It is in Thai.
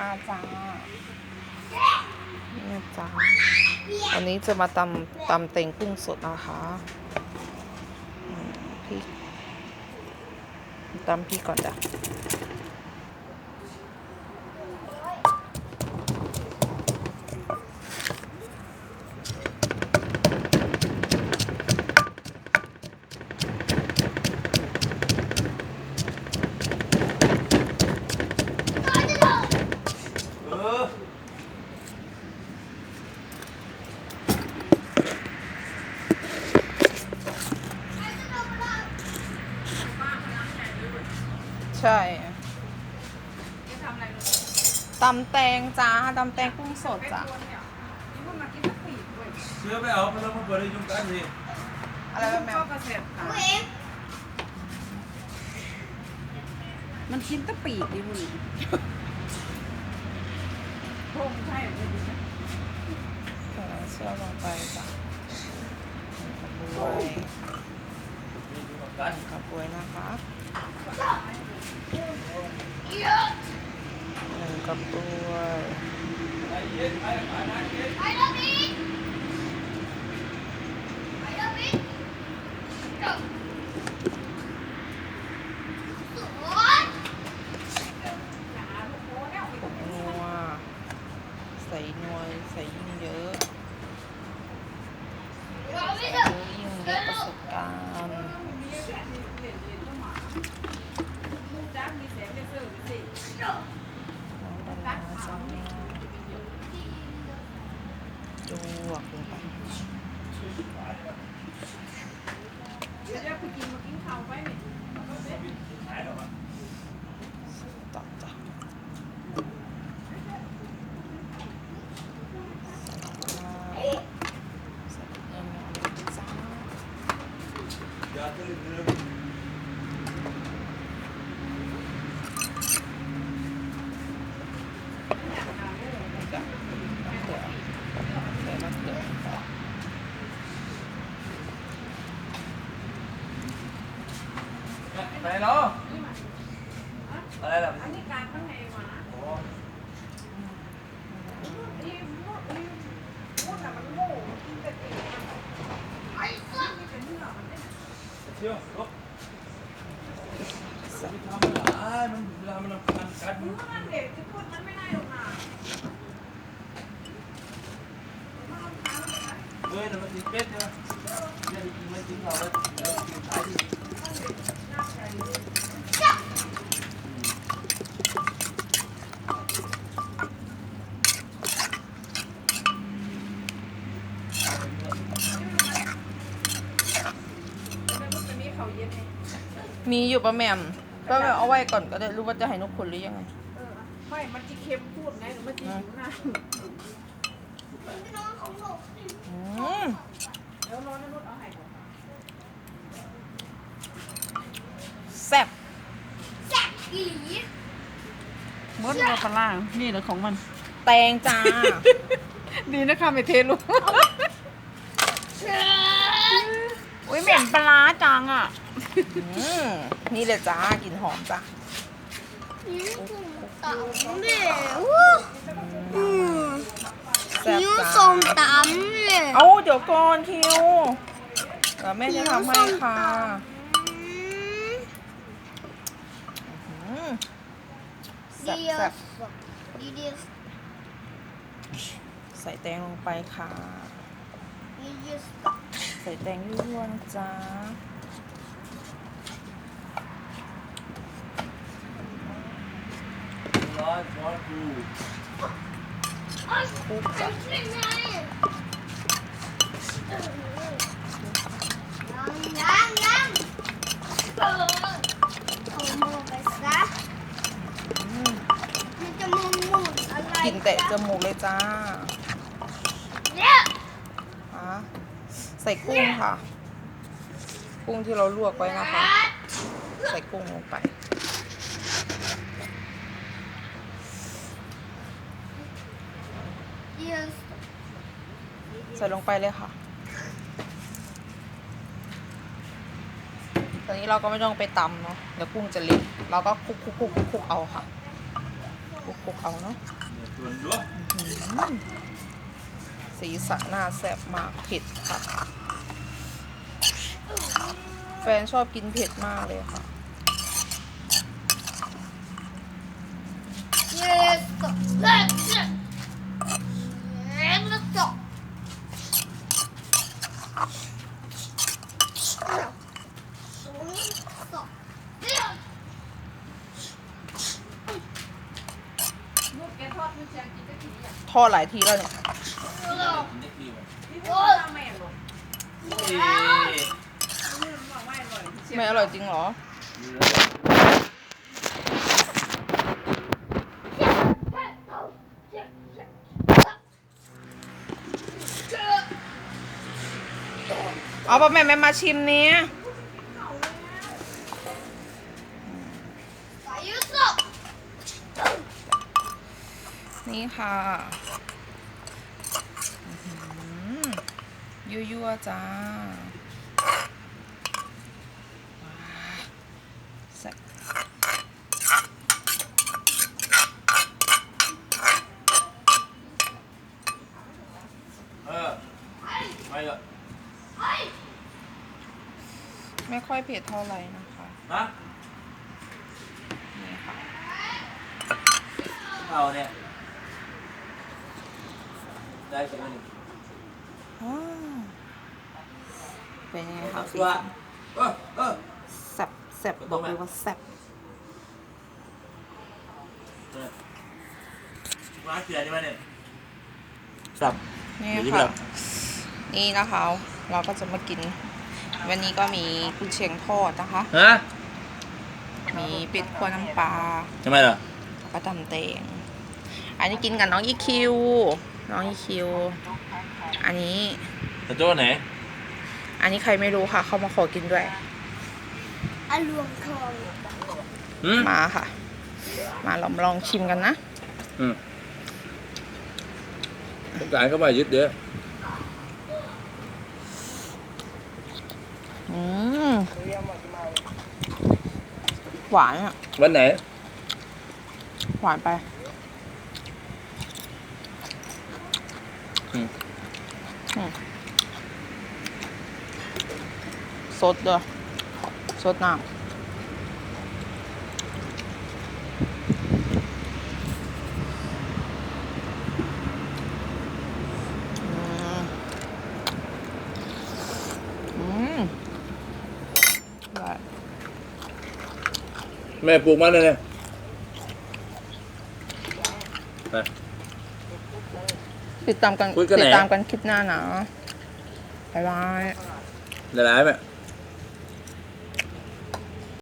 มาจ้านี่จ้าวันนี้จะมาตำตำเต็งกุ้งสดนะคะพริกตำพริกก่อนจ้ะ ตำแตงจ้าตำแตงกุ้งสดจ้ะเสื้อไปเอาไปแล้วมาเปิดให้ยุ่งกันสิอะไรแบบแมวมันกินตะปีกดิมึงพงใช่ไหมใส่เชื่อลงไปจ้ะกระบวยกันกระบวยนะคะ หนึ่งกระบวยผงนัวใส่นัวใส่ยิ่งเยอะใส่เยอะยิ่งเยอะประสบการณ์ จวกลงไป เดี๋ยวไปกินมากินข้าวไปเนี่ย ต่อจ้ะใส่ใส่เงินจ้า อย่าตื่นเลย จ้ะมะเขือใส่มะเขือจ้ะ ไปเนาะอะไรล่ะ อันนี้การข้างในหมา โอ้ ที่มุดที่มุดอะมันโง่กินแต่ปีกไอ้สัสมีแต่เนื้อมันเนี่ย เที่ยวลุกไม่ทำอะไรมันเวลามันมันกัด มึ มั ง น ว่ามันเด็กจะพูดมันไม่ได้หรอกนะ เฮ้ยแต่มันติดเป็ดเนี่ยอย่าไปกินไม่กินเราเลยเดี๋ยวกินขายดิ แล้วมันจะมีเขาเย็นไง มีอยู่ปะแหม่มก็เอาไว้ก่อนก็ได้รู้ว่าจะให้นกขุนหรือยังไงเออไม่มันจะเค็มพูดไงหรือมันจะหิวหน้าอืมเดี๋ยวรอนะนุชเอาให้ก่อนแซ่บมดมาปลานี่เหรอของมัน แตงจ้า ดีนะคะไม่เทลูกอุ้ ยเหม็นปลาร้าจังอะอืมนี่เลยจ้ากลิ่นหอมจ้ะอืมแซ่บนิ้วจ้าส้มตำเลยเอาเดี๋ยวก่อนคิวเดี๋ยวแม่จะทำให้ค่ะอืมอืมแซ่บดีแซ่บดีดีใส่แตงลงไปค่ะดีดี ใส่แตงยั่วๆนะจ๊ะร้อยร้อยกูคลุกจ้ะยังยังเออเอามือไปซะอืมมันจะมุนมุนอะไรกลิ่นเตะจมูกเลยจ้า เนี่ย อะ ใส่กุ้งค่ะ กุ้งที่เราลวกไว้นะคะ ใส่กุ้งลงไปเดี๋ยวใส่ลงไปเลยค่ะ ตอนนี้เราก็ไม่ต้องไปตำเนาะ เดี๋ยวกุ้งจะเละเราก็คลุกคลุกคลุกคลุกคลุกเอาค่ะคลุกคลุกๆเอาเนาะ ส่วนด้วยสีสันน่าแซ่บมากเผ็ดค่ะ แฟนชอบกินเผ็ดมากเลยค่ะ Yes. Let's go. Let's go. ลูกแกทอดคือแจงกินได้ทีอะทอดหลายทีแล้วเนี่ย ไม่อร่อยจริงเหรอ เอาป่ะแม่แม่มาชิมเนี้ยนี่ค่ะอื้อหือ ยั่วๆจ้าว้าวแซ่บเออไปเถอะไม่ค่อยเผ็ดเท่าไหร่นะคะนะนี่ค่ะเอาเนี่ย ได้ใช่ไหมนี่อ้าว เป็นยังไงคะสีตัวสันเออเออแซ่บแซ่บบอกเลยว่าแซ่บเออมาเสียดีไหมเนี่ยสับนี่เดี๋ยวนี้ค่ะแบบนี่นะคะ เราก็จะมากิน วันนี้ก็มีกุนเชียงทอดนะคะฮะมีเป็ดขั่วน้ำปลาทำไมล่ะแล้วก็ตำแตงอันนี้กินกับน้องอีคิว น้องอีคิว อันนี้แต่โจ้ไหน อันนี้ใครไม่รู้ค่ะ เขามาขอกินด้วยอารวงทองอืมมาค่ะ มาลองลองชิมกันนะอืมต้องการเข้าไปยึดเด้ออืมหวานอะวันไหน หวานไป อืม อืม สดด้วยสดน้ำอืมอืมได้แม่ปลูกมันเลยเนี่ยไปติดตามกันคุยกันไหนติดตามกันคลิปหน้านะ บ๊ายบายหลายๆแม่